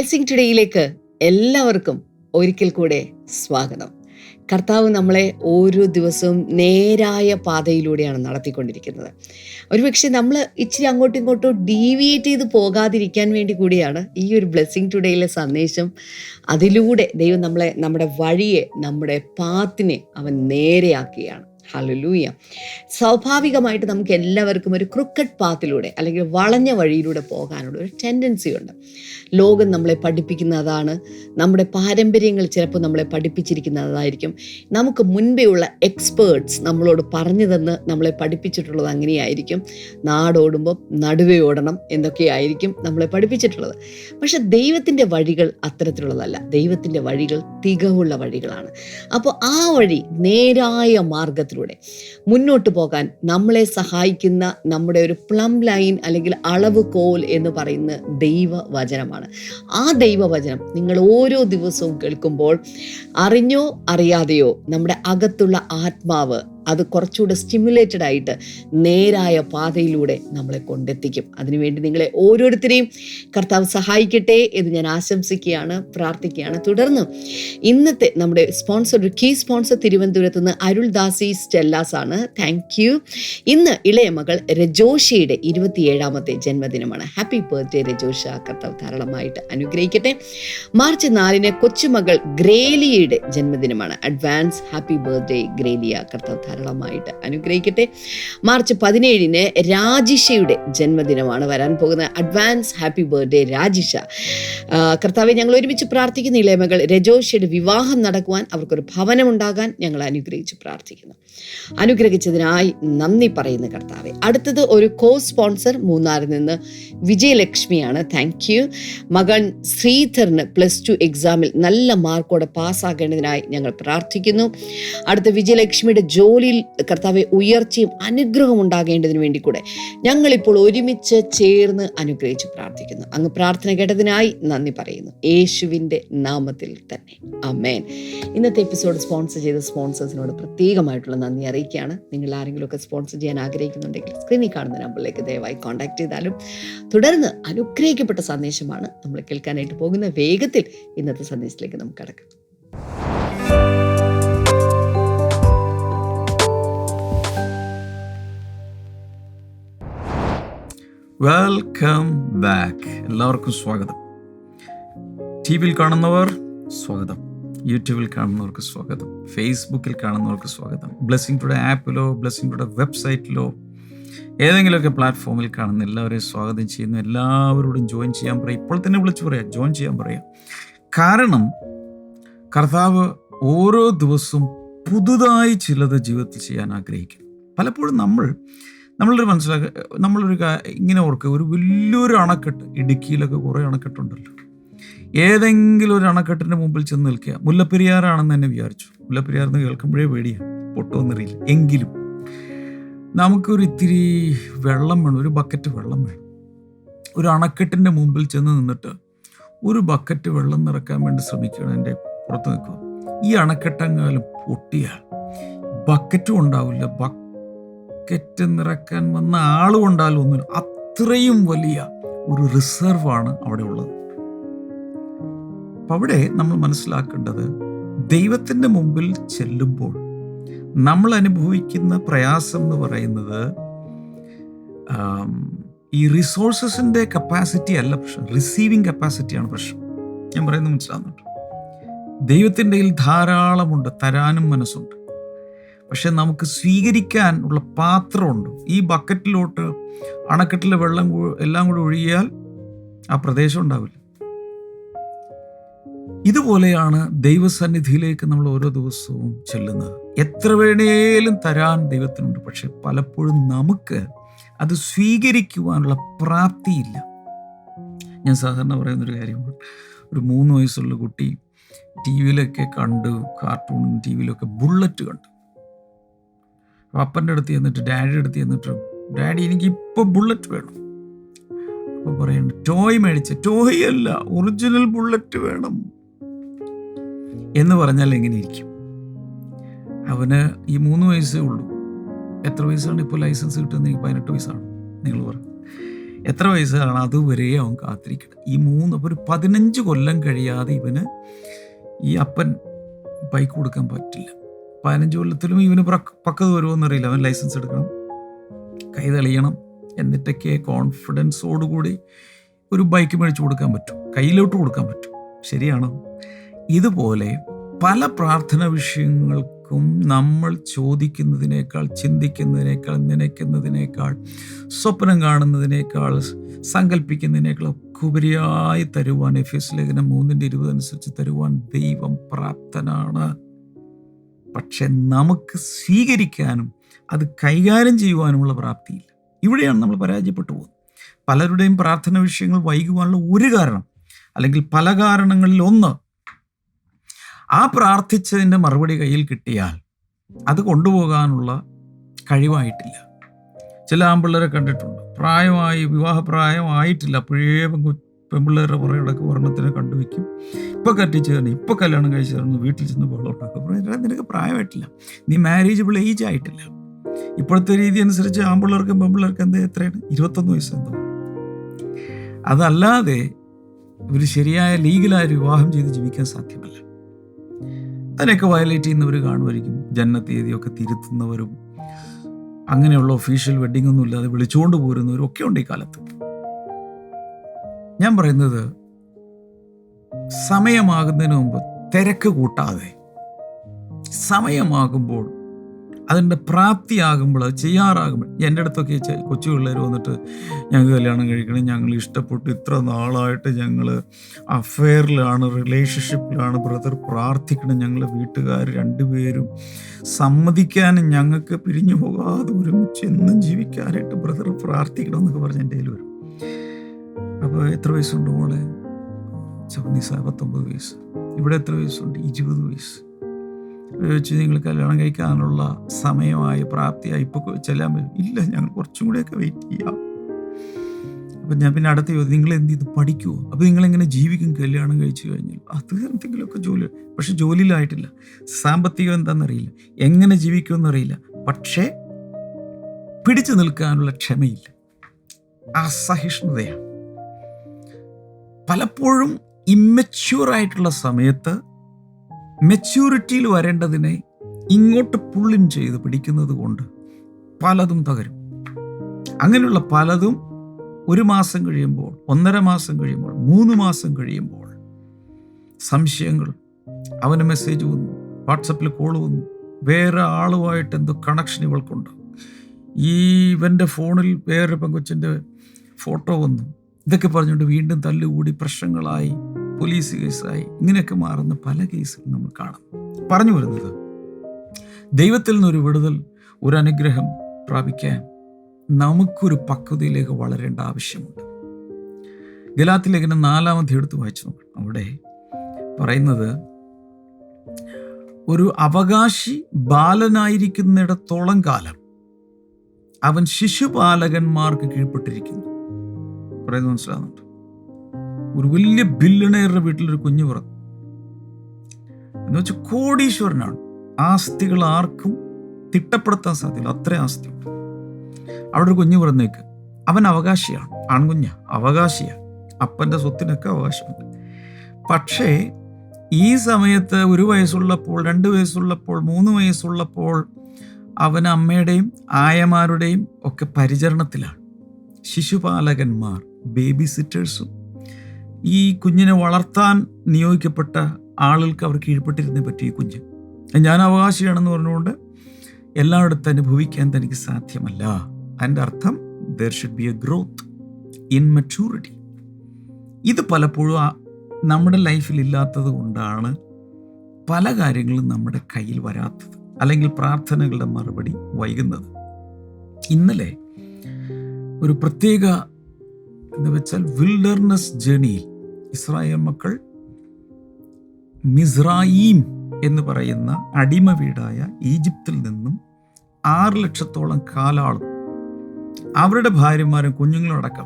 Blessing ടുഡേയിലേക്ക് എല്ലാവർക്കും ഒരിക്കൽ കൂടെ സ്വാഗതം. കർത്താവ് നമ്മളെ ഓരോ ദിവസവും നേരായ പാതയിലൂടെയാണ് നടത്തിക്കൊണ്ടിരിക്കുന്നത്. ഒരുപക്ഷെ നമ്മൾ ഇച്ചിരി അങ്ങോട്ടും ഇങ്ങോട്ടും ഡീവിയേറ്റ് ചെയ്ത് പോകാതിരിക്കാൻ വേണ്ടി കൂടിയാണ് ഈ ഒരു ബ്ലെസ്സിങ് ടുഡേയിലെ സന്ദേശം. അതിലൂടെ ദൈവം നമ്മളെ നമ്മുടെ വഴിയെ നമ്മുടെ പാത്തിനെ അവൻ നേരെയാക്കുകയാണ്. ഹലലൂയ സ്വാഭാവികമായിട്ട് നമുക്ക് എല്ലാവർക്കും ഒരു ക്രിക്കറ്റ് പാത്തിലൂടെ അല്ലെങ്കിൽ വളഞ്ഞ വഴിയിലൂടെ പോകാനുള്ള ഒരു ടെൻഡൻസി ഉണ്ട്. ലോകം നമ്മളെ പഠിപ്പിക്കുന്നതാണ് നമ്മുടെ പാരമ്പര്യങ്ങൾ ചിലപ്പോൾ നമ്മളെ പഠിപ്പിച്ചിരിക്കുന്നതായിരിക്കും നമുക്ക് മുൻപേ ഉള്ള എക്സ്പേർട്സ് നമ്മളോട് പറഞ്ഞു തന്ന് നമ്മളെ പഠിപ്പിച്ചിട്ടുള്ളത് അങ്ങനെയായിരിക്കും. നാടോടുമ്പോൾ നടുവേ ഓടണം എന്നൊക്കെയായിരിക്കും നമ്മളെ പഠിപ്പിച്ചിട്ടുള്ളത്. പക്ഷെ ദൈവത്തിന്റെ വഴികൾ അത്തരത്തിലുള്ളതല്ല. ദൈവത്തിന്റെ വഴികൾ തികവുള്ള വഴികളാണ്. അപ്പോൾ ആ വഴി നേരായ മാർഗത്തിലൂടെ മുന്നോട്ട് പോകാൻ നമ്മളെ സഹായിക്കുന്ന നമ്മുടെ ഒരു പ്ലം ലൈൻ അല്ലെങ്കിൽ അളവ് കോൽ എന്ന് പറയുന്ന ദൈവവചനമാണ്. ആ ദൈവവചനം നിങ്ങൾ ഓരോ ദിവസവും കേൾക്കുമ്പോൾ അറിഞ്ഞോ അറിയാതെയോ നമ്മുടെ അകത്തുള്ള ആത്മാവ് അത് കുറച്ചുകൂടെ സ്റ്റിമുലേറ്റഡ് ആയിട്ട് നേരായ പാതയിലൂടെ നമ്മളെ കൊണ്ടെത്തിക്കും. അതിനുവേണ്ടി നിങ്ങളെ ഓരോരുത്തരെയും കർത്താവ് സഹായിക്കട്ടെ എന്ന് ഞാൻ ആശംസിക്കുകയാണ് പ്രാർത്ഥിക്കുകയാണ്. തുടർന്ന് ഇന്നത്തെ നമ്മുടെ സ്പോൺസർ കീ സ്പോൺസർ തിരുവനന്തപുരത്ത് നിന്ന് അരുൾദാസി സ്റ്റെല്ലാസ് ആണ്. താങ്ക് യു ഇന്ന് ഇളയ മകൾ രജോഷയുടെ ഇരുപത്തിയേഴാമത്തെ ജന്മദിനമാണ്. Happy birthday Rajosha. കർത്താവ് ധാരാളമായിട്ട് അനുഗ്രഹിക്കട്ടെ. മാർച്ച് നാലിന് കൊച്ചുമകൾ ഗ്രേലിയയുടെ ജന്മദിനമാണ്. Advance happy birthday Grelia. കർത്താവ് ധാരാളമായിട്ട് അനുഗ്രഹിക്കട്ടെ. മാർച്ച് പതിനേഴിന് രാജിഷയുടെ ജന്മദിനമാണ് വരാൻ പോകുന്നത്. Advance happy birthday Rajisha. കർത്താവെ ഞങ്ങൾ ഒരുമിച്ച് പ്രാർത്ഥിക്കുന്ന ഇളയമകൾ രജോഷയുടെ വിവാഹം നടക്കുവാൻ അവർക്കൊരു ഭവനം ഉണ്ടാകാൻ ഞങ്ങൾ അനുഗ്രഹിച്ച് പ്രാർത്ഥിക്കുന്നു. അനുഗ്രഹിച്ചതിനായി നന്ദി പറയുന്ന കർത്താവെ. അടുത്തത് ഒരു കോ സ്പോൺസർ മൂന്നാറിൽ നിന്ന് വിജയലക്ഷ്മിയാണ്. താങ്ക് യു മകൻ ശ്രീധറിന് പ്ലസ് ടു എക്സാമിൽ നല്ല മാർക്കോടെ പാസ്സാകേണ്ടതിനായി ഞങ്ങൾ പ്രാർത്ഥിക്കുന്നു. അടുത്ത വിജയലക്ഷ്മിയുടെ ജോലിയിൽ കർത്താവെ ഉയർച്ചയും അനുഗ്രഹം ഉണ്ടാകേണ്ടതിന് വേണ്ടി കൂടെ ഞങ്ങളിപ്പോൾ ഒരുമിച്ച് ചേർന്ന് അനുഗ്രഹിച്ച് പ്രാർത്ഥിക്കുന്നു. അങ്ങ് പ്രാർത്ഥന കേട്ടതിനായി നന്ദി പറയുന്നു. യേശുവിന്റെ നാമത്തിൽ തന്നെ. അമേൻ ഇന്നത്തെ എപ്പിസോഡ് സ്പോൺസർ ചെയ്ത സ്പോൺസേഴ്സിനോട് പ്രത്യേകമായിട്ടുള്ള നന്ദി അറിയിക്കുകയാണ്. നിങ്ങൾ ആരെങ്കിലുമൊക്കെ സ്പോൺസർ ചെയ്യാൻ ആഗ്രഹിക്കുന്നുണ്ടെങ്കിൽ സ്ക്രീനിൽ കാണുന്ന നമ്പറിലേക്ക് ദയവായി കോൺടാക്ട് ചെയ്താലും തുടർന്ന് അനുഗ്രഹിക്കപ്പെട്ട സന്ദേശമാണ് നമ്മൾ കേൾക്കാനായിട്ട് പോകുന്ന വേഗത്തിൽ ഇന്നത്തെ സന്ദേശത്തിലേക്ക് നമുക്ക് കടക്കാം. വെൽക്കം ബാക്ക് എല്ലാവർക്കും സ്വാഗതം. ടി വിയിൽ കാണുന്നവർ സ്വാഗതം. യൂട്യൂബിൽ കാണുന്നവർക്ക് സ്വാഗതം. ഫേസ്ബുക്കിൽ കാണുന്നവർക്ക് സ്വാഗതം. ബ്ലെസ്സിംഗ് ടുഡേ ആപ്പിലോ ബ്ലെസ്സിംഗ് ടുഡേ വെബ്സൈറ്റിലോ ഏതെങ്കിലുമൊക്കെ പ്ലാറ്റ്ഫോമിൽ കാണുന്ന എല്ലാവരെയും സ്വാഗതം ചെയ്യുന്നു. എല്ലാവരോടും ജോയിൻ ചെയ്യാൻ പറയാം. ഇപ്പോൾ തന്നെ വിളിച്ചു പറയാം. ജോയിൻ ചെയ്യാൻ പറയാം. കാരണം കർത്താവ് ഓരോ ദിവസവും പുതുതായി ചിലത് ജീവിതത്തിൽ ചെയ്യാൻ ആഗ്രഹിക്കും പലപ്പോഴും നമ്മൾ നമ്മളൊരു മനസ്സിലാക്കുക നമ്മളൊരു ഇങ്ങനെ ഓർക്കുക ഒരു വലിയൊരു അണക്കെട്ട് ഇടുക്കിയിലൊക്കെ കുറേ അണക്കെട്ടുണ്ടല്ലോ. ഏതെങ്കിലും ഒരു അണക്കെട്ടിന്റെ മുമ്പിൽ ചെന്ന് നിൽക്കുക. മുല്ലപ്പെരിയാറാണെന്ന് തന്നെ വിചാരിച്ചു. മുല്ലപ്പെരിയാർ എന്ന് കേൾക്കുമ്പോഴേ പേടിയാണ് പൊട്ടുമെന്നറിയില്ല എങ്കിലും നമുക്കൊരു ഇത്തിരി വെള്ളം വേണം ഒരു ബക്കറ്റ് വെള്ളം വേണം. ഒരു അണക്കെട്ടിന്റെ മുമ്പിൽ ചെന്ന് നിന്നിട്ട് ഒരു ബക്കറ്റ് വെള്ളം നിറക്കാൻ വേണ്ടി ശ്രമിക്കുകയാണ് എന്റെ പുറത്ത് നിൽക്കുക. ഈ അണക്കെട്ടെങ്ങാലും പൊട്ടിയാൽ ബക്കറ്റും ഉണ്ടാവില്ല. ബക്കറ്റ് നിറക്കാൻ വന്ന ആളും ഉണ്ടാലും ഒന്നുമില്ല അത്രയും വലിയ ഒരു റിസർവാണ് അവിടെ ഉള്ളത്. അപ്പം അവിടെ നമ്മൾ മനസ്സിലാക്കേണ്ടത് ദൈവത്തിന്റെ മുമ്പിൽ ചെല്ലുമ്പോൾ നമ്മൾ അനുഭവിക്കുന്ന പ്രയാസം എന്ന് പറയുന്നത് ഈ റിസോഴ്സസിന്റെ കപ്പാസിറ്റി അല്ല പ്രശ്നം. റിസീവിങ് കപ്പാസിറ്റിയാണ് പ്രശ്നം. ഞാൻ പറയുന്നത് മനസ്സിലാകുന്നുണ്ട് ദൈവത്തിന്റെ ധാരാളമുണ്ട് തരാനും മനസ്സുണ്ട്. പക്ഷെ നമുക്ക് സ്വീകരിക്കാൻ ഉള്ള പാത്രമുണ്ട്. ഈ ബക്കറ്റിലോട്ട് അണക്കെട്ടിലെ വെള്ളം എല്ലാം കൂടി ഒഴുകിയാൽ ആ പ്രദേശം ഉണ്ടാവില്ല. ഇതുപോലെയാണ് ദൈവസന്നിധിയിലേക്ക് നമ്മൾ ഓരോ ദിവസവും ചെല്ലുന്നത്. എത്ര വേണേലും തരാൻ ദൈവത്തിനുണ്ട് പക്ഷെ പലപ്പോഴും നമുക്ക് അത് സ്വീകരിക്കുവാനുള്ള പ്രാപ്തിയില്ല. ഞാൻ സാധാരണ പറയുന്നൊരു കാര്യമാണ് ഒരു മൂന്ന് വയസ്സുള്ള കുട്ടി ടി വിയിലൊക്കെ കണ്ട് കാർട്ടൂണും ടി വിയിലൊക്കെ ബുള്ളറ്റ് കണ്ടു അപ്പന്റെ അടുത്ത് ചെന്നിട്ട് ഡാഡിയുടെ അടുത്ത് ചെന്നിട്ട് ഡാഡി എനിക്ക് ഇപ്പോൾ ബുള്ളറ്റ് വേണം. അപ്പോൾ പറയുന്നു ടോയ് മേടിച്ച ടോയ് അല്ല ഒറിജിനൽ ബുള്ളറ്റ് വേണം. എന്ന് പറഞ്ഞാൽ എങ്ങനെ ഇരിക്കും? അവന് ഈ മൂന്ന് വയസ്സേ ഉള്ളൂ. എത്ര വയസ്സാണ് ഇപ്പോൾ ലൈസൻസ് കിട്ടുന്നത്? എനിക്ക് പതിനെട്ട് വയസ്സാണ് നിങ്ങൾ പറഞ്ഞു എത്ര വയസ്സാണ്? അതുവരെ അവൻ കാത്തിരിക്കണം. ഈ മൂന്ന് ഒരു പതിനഞ്ച് കൊല്ലം കഴിയാതെ ഇവന് ഈ അപ്പൻ ബൈക്ക് കൊടുക്കാൻ പറ്റില്ല. പതിനഞ്ച് കൊല്ലത്തിലും ഇവന് പക്കത് വരുമോന്നറിയില്ല അവൻ ലൈസൻസ് എടുക്കണം. കൈ തെളിയണം. എന്നിട്ടൊക്കെ കോൺഫിഡൻസോടുകൂടി ഒരു ബൈക്ക് മേടിച്ചു കൊടുക്കാൻ പറ്റും. കയ്യിലോട്ട് കൊടുക്കാൻ പറ്റും. ശരിയാണോ. ഇതുപോലെ പല പ്രാർത്ഥന വിഷയങ്ങൾക്കും നമ്മൾ ചോദിക്കുന്നതിനേക്കാൾ ചിന്തിക്കുന്നതിനേക്കാൾ നനയ്ക്കുന്നതിനേക്കാൾ സ്വപ്നം കാണുന്നതിനേക്കാൾ സങ്കല്പിക്കുന്നതിനേക്കാൾ ഒക്കെ ഉപരിയായി തരുവാൻ എഫ് എസ് ലേഖനം മൂന്നിന്റെ ഇരുപത് അനുസരിച്ച് തരുവാൻ ദൈവം പ്രാപ്തനാണ്. പക്ഷെ നമുക്ക് സ്വീകരിക്കാനും അത് കൈകാര്യം ചെയ്യുവാനുമുള്ള പ്രാപ്തിയില്ല. ഇവിടെയാണ് നമ്മൾ പരാജയപ്പെട്ടു പോകുന്നത്. പലരുടെയും പ്രാർത്ഥന വിഷയങ്ങൾ വൈകുവാനുള്ള ഒരു കാരണം അല്ലെങ്കിൽ പല കാരണങ്ങളിൽ ഒന്ന് ആ പ്രാർത്ഥിച്ചതിന്റെ മറുപടി കയ്യിൽ കിട്ടിയാൽ അത് കൊണ്ടുപോകാനുള്ള കഴിവായിട്ടില്ല. ചില ആമ്പിള്ളേരെ കണ്ടിട്ടുണ്ട് പ്രായമായി വിവാഹപ്രായമായിട്ടില്ല അപ്പോഴേ പെൺപിള്ളേരുടെ പുറകിടക്ക് ഒരെണ്ണത്തിനെ കണ്ടുവയ്ക്കും ഇപ്പം കെട്ടിച്ച് തന്നെ ഇപ്പം കല്യാണം കഴിച്ച് തരണം വീട്ടിൽ ചെന്ന് വെള്ളം ഉണ്ടാക്കും. "എടാ, നിനക്ക് പ്രായമായിട്ടില്ല. നീ മാരേജബിൾ ഏജ് ആയിട്ടില്ല. ഇപ്പോഴത്തെ രീതി അനുസരിച്ച് ആൺപിള്ളേർക്കും പെൺപിള്ളേർക്കും എന്താ എത്രയാണ്? ഇരുപത്തൊന്ന് വയസ്സ് എന്തോ. അതല്ലാതെ ഒരു ശരിയായ ലീഗലായ വിവാഹം ചെയ്ത് ജീവിക്കാൻ സാധ്യമല്ല. അതിനൊക്കെ വയലേറ്റ് ചെയ്യുന്നവർ കാണുമായിരിക്കും. ജന്മ തീയതിയൊക്കെ തിരുത്തുന്നവരും അങ്ങനെയുള്ള ഒഫീഷ്യൽ വെഡിങ് ഒന്നും ഇല്ലാതെ വിളിച്ചുകൊണ്ട് പോരുന്നവരും ഒക്കെ ഉണ്ട് ഈ കാലത്ത്. ഞാൻ പറയുന്നത് സമയമാകുന്നതിന് മുമ്പ് തിരക്ക് കൂട്ടാതെ. സമയമാകുമ്പോൾ അതിന്റെ പ്രാപ്തിയാകുമ്പോൾ അത് ചെയ്യാറാകുമ്പോൾ എന്റെ അടുത്തൊക്കെ കൊച്ചു പിള്ളേർ വന്നിട്ട് ഞങ്ങൾക്ക് കല്യാണം കഴിക്കണം ഞങ്ങൾ ഇഷ്ടപ്പെട്ടു ഇത്ര നാളായിട്ട് ഞങ്ങൾ അഫെയറിലാണ് റിലേഷൻഷിപ്പിലാണ് ബ്രദർ പ്രാർത്ഥിക്കണം ഞങ്ങളെ വീട്ടുകാർ രണ്ടുപേരും സമ്മതിക്കാനും ഞങ്ങൾക്ക് പിരിഞ്ഞു പോകാതെ ഒരുമിച്ച് എന്നും ജീവിക്കാനായിട്ട് ബ്രദർ പ്രാർത്ഥിക്കണം എന്നൊക്കെ പറഞ്ഞ് എന്റെ കയ്യിൽ വരും. അപ്പോൾ എത്ര വയസ്സുണ്ട് മോളെ? ചവനീസ പത്തൊമ്പത് വയസ്സ്. ഇവിടെ എത്ര വയസ്സുണ്ട്? ഇരുപത് വയസ്സ്. വെച്ച് നിങ്ങൾ കല്യാണം കഴിക്കാനുള്ള സമയമായി പ്രാപ്തിയായി. ഇപ്പോൾ ചെല്ലാൻ പറ്റും ഇല്ല ഞങ്ങൾ കുറച്ചും കൂടെയൊക്കെ വെയിറ്റ് ചെയ്യാം. അപ്പം ഞാൻ പിന്നെ അടുത്ത ചോദിച്ചു നിങ്ങൾ എന്ത് ചെയ്ത്? പഠിക്കുമോ അപ്പോൾ നിങ്ങൾ എങ്ങനെ ജീവിക്കും? കല്യാണം കഴിച്ചു കഴിഞ്ഞാൽ? അത് എന്തെങ്കിലുമൊക്കെ ജോലി. പക്ഷെ ജോലിയിലായിട്ടില്ല. സാമ്പത്തികം എന്താണെന്നറിയില്ല. എങ്ങനെ ജീവിക്കുമെന്നറിയില്ല. പക്ഷേ പിടിച്ചു നിൽക്കാനുള്ള ക്ഷമയില്ല. അസഹിഷ്ണുതയാണ്. പലപ്പോഴും ഇമ്മച്യൂർ ആയിട്ടുള്ള സമയത്ത് മെച്യൂരിറ്റിയിൽ വരേണ്ടതിനെ ഇങ്ങോട്ട് പുള്ളിൻ ചെയ്ത് പിടിക്കുന്നത് കൊണ്ട് പലതും തകരും. അങ്ങനെയുള്ള പലതും ഒരു മാസം കഴിയുമ്പോൾ ഒന്നര മാസം കഴിയുമ്പോൾ മൂന്ന് മാസം കഴിയുമ്പോൾ സംശയങ്ങൾ അവന് മെസ്സേജ് വന്നു വാട്സപ്പിൽ കോൾ വന്നു വേറെ ആളുമായിട്ട് എന്തോ കണക്ഷൻ ഇവൾക്കുണ്ട്. ഈ ഇവന്റെ ഫോണിൽ വേറെ പെങ്കൊച്ചിന്റെ ഫോട്ടോ വന്നു. ഇതൊക്കെ പറഞ്ഞുകൊണ്ട് വീണ്ടും തല്ലുകൂടി പ്രശ്നങ്ങളായി പോലീസ് കേസായി ഇങ്ങനെയൊക്കെ മാറുന്ന പല കേസുകൾ നമ്മൾ കാണാം. പറഞ്ഞു വരുന്നത് ദൈവത്തിൽ നിന്നൊരു വിടുതൽ ഒരു അനുഗ്രഹം പ്രാപിക്കാൻ നമുക്കൊരു പക്വതയിലേക്ക് വളരേണ്ട ആവശ്യമുണ്ട്. ഗലാത്തി ലേഖനം നാലാമത്തെ എടുത്ത് വായിച്ചു നോക്കണം. അവിടെ പറയുന്നത് ഒരു അവകാശി ബാലനായിരിക്കുന്നിടത്തോളം കാലം അവൻ ശിശുപാലകന്മാർക്ക് കീഴ്പ്പെട്ടിരിക്കുന്നു. പറയുന്നത് മനസ്സിലാകുന്നുണ്ട് ഒരു വലിയ ബില്ലണയറുടെ വീട്ടിലൊരു കുഞ്ഞു പിറന്നു. എന്ന് വെച്ചാൽ കോടീശ്വരനാണ്. ആസ്തികൾ ആർക്കും തിട്ടപ്പെടുത്താൻ സാധ്യത അത്ര ആസ്തിയുണ്ട്. അവിടെ ഒരു കുഞ്ഞു പിറന്നേക്ക്. അവൻ അവകാശിയാണ്. ആൺകുഞ്ഞ. അവകാശിയാണ് അപ്പന്റെ സ്വത്തിനൊക്കെ അവകാശമുണ്ട്. പക്ഷേ ഈ സമയത്ത് ഒരു വയസ്സുള്ളപ്പോൾ രണ്ട് വയസ്സുള്ളപ്പോൾ മൂന്ന് വയസ്സുള്ളപ്പോൾ അവൻ അമ്മയുടെയും ആയമാരുടെയും ഒക്കെ പരിചരണത്തിലാണ് ശിശുപാലകന്മാർ ബേബി സിറ്റേഴ്സും ഈ കുഞ്ഞിനെ വളർത്താൻ നിയോഗിക്കപ്പെട്ട ആളുകൾക്ക് അവർ കീഴ്പ്പെട്ടിരുന്നേ പറ്റി ഈ കുഞ്ഞ്. ഞാൻ അവകാശിയാണെന്ന് പറഞ്ഞുകൊണ്ട് എല്ലായിടത്തും അനുഭവിക്കാൻ തനിക്ക് സാധ്യമല്ല. അതിന്റെ അർത്ഥം there should be a growth in maturity ഇത് പലപ്പോഴും നമ്മുടെ ലൈഫിൽ ഇല്ലാത്തത് കൊണ്ടാണ് പല കാര്യങ്ങളും നമ്മുടെ കയ്യിൽ വരാത്തത് അല്ലെങ്കിൽ പ്രാർത്ഥനകളുടെ മറുപടി വൈകുന്നത്. ഇന്നലെ ഒരു പ്രത്യേക എന്ന് വെച്ചാൽ വിൽഡർനെസ് ജേണിയിൽ ഇസ്രായേൽ മക്കൾ മിസ്രായീം എന്ന് പറയുന്ന അടിമ വീടായ ഈജിപ്തിൽ നിന്നും ആറ് ലക്ഷത്തോളം കാലാളും അവരുടെ ഭാര്യമാരും കുഞ്ഞുങ്ങളും അടക്കം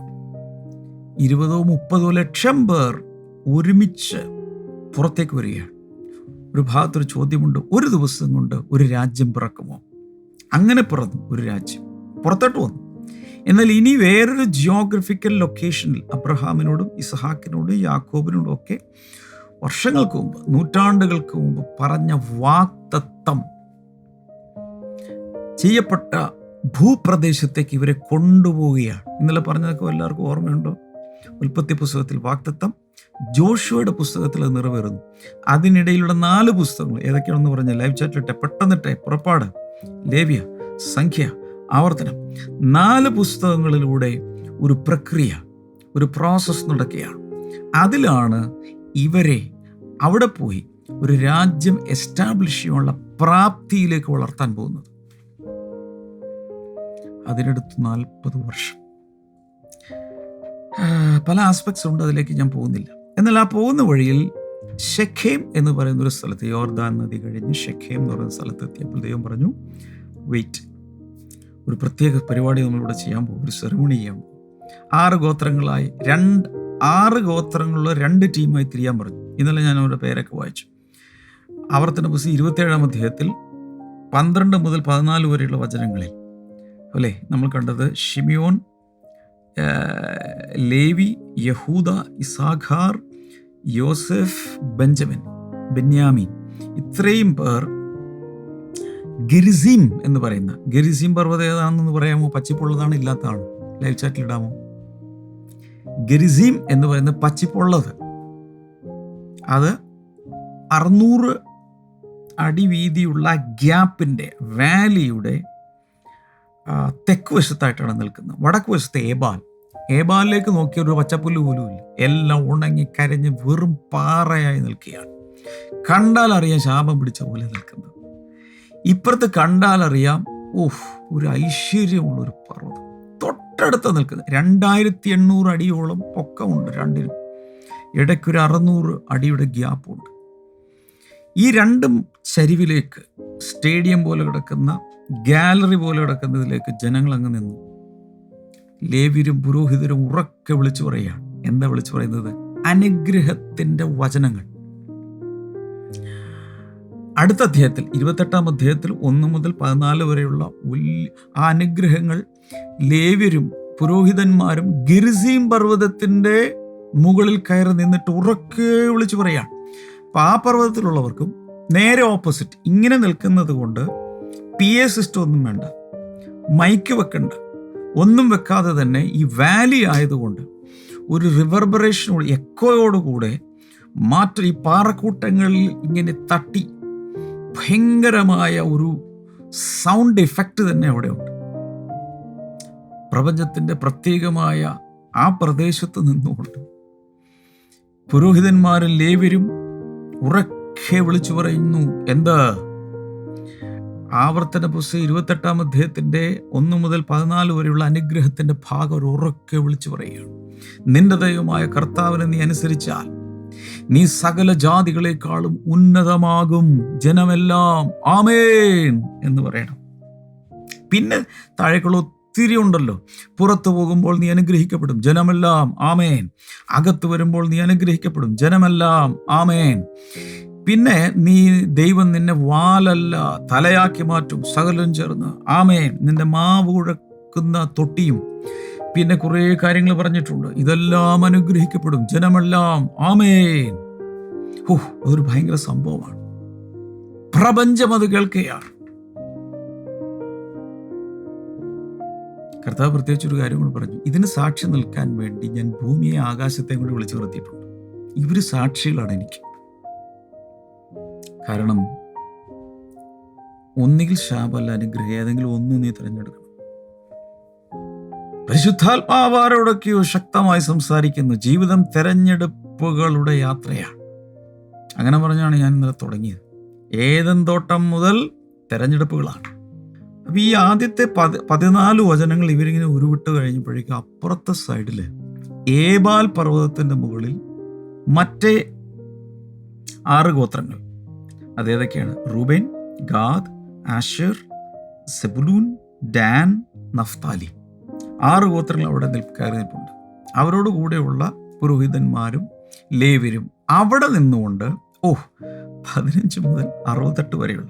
ഇരുപതോ മുപ്പതോ ലക്ഷം പേർ ഒരുമിച്ച് പുറത്തേക്ക് വരികയാണ്. ഒരു ഭാഗത്തൊരു ചോദ്യമുണ്ട് ഒരു ദിവസം കൊണ്ട് ഒരു രാജ്യം പിറക്കുമോ? അങ്ങനെ പിറന്നു ഒരു രാജ്യം. പുറത്തോട്ട് വന്നു. എന്നാൽ ഇനി വേറൊരു ജിയോഗ്രഫിക്കൽ ലൊക്കേഷനിൽ അബ്രഹാമിനോടും ഇസഹാക്കിനോടും യാക്കോബിനോടും ഒക്കെ വർഷങ്ങൾക്ക് മുമ്പ് നൂറ്റാണ്ടുകൾക്ക് മുമ്പ് പറഞ്ഞ വാക്തത്വം ചെയ്യപ്പെട്ട ഭൂപ്രദേശത്തേക്ക് ഇവരെ കൊണ്ടുപോവുകയാണ്. ഇന്നലെ പറഞ്ഞതൊക്കെ എല്ലാവർക്കും ഓർമ്മയുണ്ടോ? ഉൽപ്പത്തി പുസ്തകത്തിൽ വാക്തത്വം ജോഷുവയുടെ പുസ്തകത്തിൽ അത് നിറവേറുന്നു. അതിനിടയിലുള്ള നാല് പുസ്തകങ്ങൾ ഏതൊക്കെയാണെന്ന് പറഞ്ഞാൽ ലൈവ് ചാറ്റിലിട്ടെ പെട്ടെന്നിട്ടെ പുറപ്പാട് ലേവ്യ സംഖ്യ ആവർത്തനം. നാല് പുസ്തകങ്ങളിലൂടെ ഒരു പ്രക്രിയ ഒരു പ്രോസസ്സ് നടക്കുകയാണ്. അതിലാണ് ഇവരെ അവിടെ പോയി ഒരു രാജ്യം എസ്റ്റാബ്ലിഷ് ചെയ്യാനുള്ള പ്രാപ്തിയിലേക്ക് വളർത്താൻ പോകുന്നത്. അതിനടുത്ത് നാൽപ്പത് വർഷം. പല ആസ്പെക്ട്സ് ഉണ്ട് അതിലേക്ക് ഞാൻ പോകുന്നില്ല. എന്നാൽ ആ പോകുന്ന വഴിയിൽ ഷെഖേം എന്ന് പറയുന്ന ഒരു സ്ഥലത്ത് യോർദാൻ നദി കഴിഞ്ഞ് ഷെഖേം എന്ന് പറയുന്ന സ്ഥലത്ത് എത്തിയപ്പോൾ ദൈവം പറഞ്ഞു വെയിറ്റ് ഒരു പ്രത്യേക പരിപാടി നമ്മളിവിടെ ചെയ്യാൻ പോകും ഒരു സെറിമണി ചെയ്യാൻ പോകും. ആറ് ഗോത്രങ്ങളായി രണ്ട് ആറ് ഗോത്രങ്ങളുള്ള രണ്ട് ടീമായി തിരിയാൻ പറഞ്ഞു. ഇന്നലെ ഞാൻ അവരുടെ പേരൊക്കെ വായിച്ചു. ആവർത്തന പുസ്തകം ഇരുപത്തേഴാം അധ്യായത്തിൽ പന്ത്രണ്ട് മുതൽ പതിനാല് വരെയുള്ള വചനങ്ങളിൽ അല്ലേ? നമ്മൾ കണ്ടത് ഷിമിയോൻ ലേവി യഹൂദ ഇസാഖാർ യോസെഫ് ബെഞ്ചമിൻ ബെന്യാമി ഇത്രയും പേർ ഗിരിസീം എന്ന് പറയുന്ന ഗിരിസീം പർവതം ഏതാണെന്ന് പറയാമോ? പച്ചിപ്പുള്ളതാണ് ഇല്ലാത്തതാണ്. ലൈവ് ചാറ്റിൽ ഇടാമോ? ഗിരിസീം എന്ന് പറയുന്ന പച്ചിപ്പുള്ളത് അത് അറുന്നൂറ് അടി വീതിയുള്ള ഗ്യാപ്പിന്റെ വാലിയുടെ തെക്ക് വശത്തായിട്ടാണ് നിൽക്കുന്നത്. വടക്ക് വശത്ത് ഏബാൽ. ഏബാലിലേക്ക് നോക്കിയ ഒരു പച്ചപ്പുല്ല് പോലും ഇല്ല. എല്ലാം ഉണങ്ങി കരഞ്ഞ് വെറും പാറയായി നിൽക്കുകയാണ്. കണ്ടാൽ അറിയാൻ ശാപം പിടിച്ച പോലെ നിൽക്കുന്നത് ഇപ്പുറത്ത് കണ്ടാൽ അറിയാം ഓഹ് ഒരു ഐശ്വര്യമുള്ള ഒരു പർവതം. തൊട്ടടുത്ത് നിൽക്കുന്നത് രണ്ടായിരത്തി എണ്ണൂറ് അടിയോളം പൊക്കമുണ്ട് രണ്ടിനും ഇടയ്ക്കൊരു അറുന്നൂറ് അടിയുടെ ഗ്യാപ്പുണ്ട്. ഈ രണ്ടും ചരിവിലേക്ക് സ്റ്റേഡിയം പോലെ കിടക്കുന്ന ഗാലറി പോലെ കിടക്കുന്നതിലേക്ക് ജനങ്ങൾ അങ്ങ് നിന്നു. ലേവ്യരും പുരോഹിതരും ഉറക്കെ വിളിച്ചു പറയുകയാണ്. എന്താ വിളിച്ചു പറയുന്നത്? അനുഗ്രഹത്തിന്റെ വചനങ്ങൾ. അടുത്ത അധ്യായത്തിൽ ഇരുപത്തെട്ടാം അധ്യായത്തിൽ ഒന്ന് മുതൽ പതിനാല് വരെയുള്ള ആ അനുഗ്രഹങ്ങൾ ലേവ്യരും പുരോഹിതന്മാരും ഗിരിസീം പർവതത്തിന്റെ മുകളിൽ കയറി നിന്നിട്ട് ഉറക്കെ വിളിച്ചു പറയാണ്. അപ്പം ആ പർവതത്തിലുള്ളവർക്കും നേരെ ഓപ്പോസിറ്റ് ഇങ്ങനെ നിൽക്കുന്നത് കൊണ്ട് പി എ സിസ്റ്റം ഒന്നും വേണ്ട മൈക്ക് വെക്കണ്ട. ഒന്നും വെക്കാതെ തന്നെ ഈ വാലി ആയതുകൊണ്ട് ഒരു റിവർബറേഷനോട് എക്കോയോടുകൂടെ മാറ്റം ഈ പാറക്കൂട്ടങ്ങളിൽ ഇങ്ങനെ തട്ടി ഭയങ്കരമായ ഒരു സൗണ്ട് ഇഫക്റ്റ് തന്നെ അവിടെ ഉണ്ട്. പ്രപഞ്ചത്തിന്റെ പ്രത്യേകമായ ആ പ്രദേശത്ത് നിന്നുകൊണ്ട് പുരോഹിതന്മാരും ലേവരും ഉറക്കെ വിളിച്ചു പറയുന്നു എന്താ? ആവർത്തന പുസ്തകം ഇരുപത്തെട്ടാം അധ്യായത്തിന്റെ ഒന്ന് മുതൽ പതിനാല് വരെയുള്ള അനുഗ്രഹത്തിന്റെ ഭാഗം ഒരു ഉറക്കെ വിളിച്ചു പറയുകയാണ്. നിന്റെ ദൈവമായ കർത്താവിനെ നീ അനുസരിച്ചാൽ നീ സകല ജാതികളെക്കാളും ഉന്നതമാകും ജനമെല്ലാം. ആമേൻ എന്ന് പറയണം. പിന്നെ താഴേക്കുള്ള ഒത്തിരി ഉണ്ടല്ലോ. പുറത്തു പോകുമ്പോൾ നീ അനുഗ്രഹിക്കപ്പെടും. ജനമെല്ലാം. ആമേൻ. അകത്ത് വരുമ്പോൾ നീ അനുഗ്രഹിക്കപ്പെടും. ജനമെല്ലാം. ആമേൻ. പിന്നെ നീ ദൈവം നിന്നെ വാലല്ല തലയാക്കി മാറ്റും. സകലം ചേർന്ന്. ആമേൻ. നിന്റെ മാവ് കുഴക്കുന്ന തൊട്ടിയും പിന്നെ കുറേ കാര്യങ്ങൾ പറഞ്ഞിട്ടുണ്ട്. ഇതെല്ലാം അനുഗ്രഹിക്കപ്പെടും. ജനമെല്ലാം. ആമേൻ. ഒരു അതൊരു ഭയങ്കര സംഭവമാണ്. പ്രപഞ്ചം അത് കേൾക്കുകയാണ് കർത്താവ് പ്രത്യേകിച്ച് ഒരു കാര്യം കൂടി പറഞ്ഞു. ഇതിന് സാക്ഷി നിൽക്കാൻ വേണ്ടി ഞാൻ ഭൂമിയെ ആകാശത്തെ കൂടി വിളിച്ചു നിർത്തിയിട്ടുണ്ട്. ഇവർ സാക്ഷികളാണ് എനിക്ക്. കാരണം ഒന്നുകിൽ ശാപല്ല അനുഗ്രഹം ഏതെങ്കിലും ഒന്ന് നീ തിരഞ്ഞെടുക്കണം. പരിശുദ്ധാത്മാവാരോടൊക്കെയോ ശക്തമായി സംസാരിക്കുന്നു. ജീവിതം തെരഞ്ഞെടുപ്പുകളുടെ യാത്രയാണ്. അങ്ങനെ പറഞ്ഞാണ് ഞാൻ ഇന്നലെ തുടങ്ങിയത്. ഏതൻ തോട്ടം മുതൽ തെരഞ്ഞെടുപ്പുകളാണ്. അപ്പം ഈ ആദ്യത്തെ പതി പതിനാല് വചനങ്ങൾ ഇവരിങ്ങനെ ഉരുവിട്ട് കഴിഞ്ഞപ്പോഴേക്കും അപ്പുറത്തെ സൈഡിൽ ഏബാൽ പർവതത്തിന്റെ മുകളിൽ മറ്റേ ആറ് ഗോത്രങ്ങൾ. അതേതൊക്കെയാണ് Reuben Gad Asher Zebulun Dan Naphtali. ആറ് ഗോത്രങ്ങൾ അവിടെ നിൽക്കാറി നിൽപ്പുണ്ട്. അവരോട് കൂടെയുള്ള പുരോഹിതന്മാരും ലേവരും അവിടെ നിന്നുകൊണ്ട് ഓ പതിനഞ്ച് മുതൽ അറുപത്തെട്ട് വരെയുള്ള.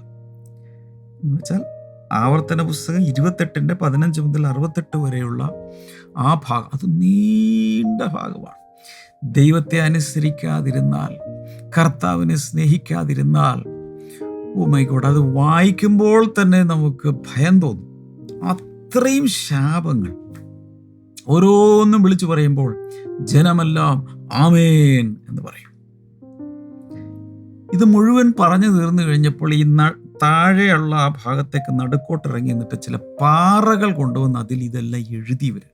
എന്ന് വെച്ചാൽ ആവർത്തന പുസ്തകം ഇരുപത്തെട്ടിന്റെ പതിനഞ്ച് മുതൽ അറുപത്തെട്ട് വരെയുള്ള ആ ഭാഗം. അത് നീണ്ട ഭാഗമാണ്. ദൈവത്തെ അനുസരിക്കാതിരുന്നാൽ കർത്താവിനെ സ്നേഹിക്കാതിരുന്നാൽ ഓ മൈ ഗോഡ് അത് വായിക്കുമ്പോൾ തന്നെ നമുക്ക് ഭയം തോന്നും. അത്രയും ശാപങ്ങൾ. ഓരോന്നും വിളിച്ചു പറയുമ്പോൾ ജനമെല്ലാം ആമേൻ എന്ന് പറയും. ഇത് മുഴുവൻ പറഞ്ഞു തീർന്നു കഴിഞ്ഞപ്പോൾ ഈ താഴെയുള്ള ആ ഭാഗത്തേക്ക് നടുക്കോട്ടിറങ്ങി എന്നിട്ട് ചില പാറകൾ കൊണ്ടുവന്ന് അതിൽ ഇതെല്ലാം എഴുതി വരും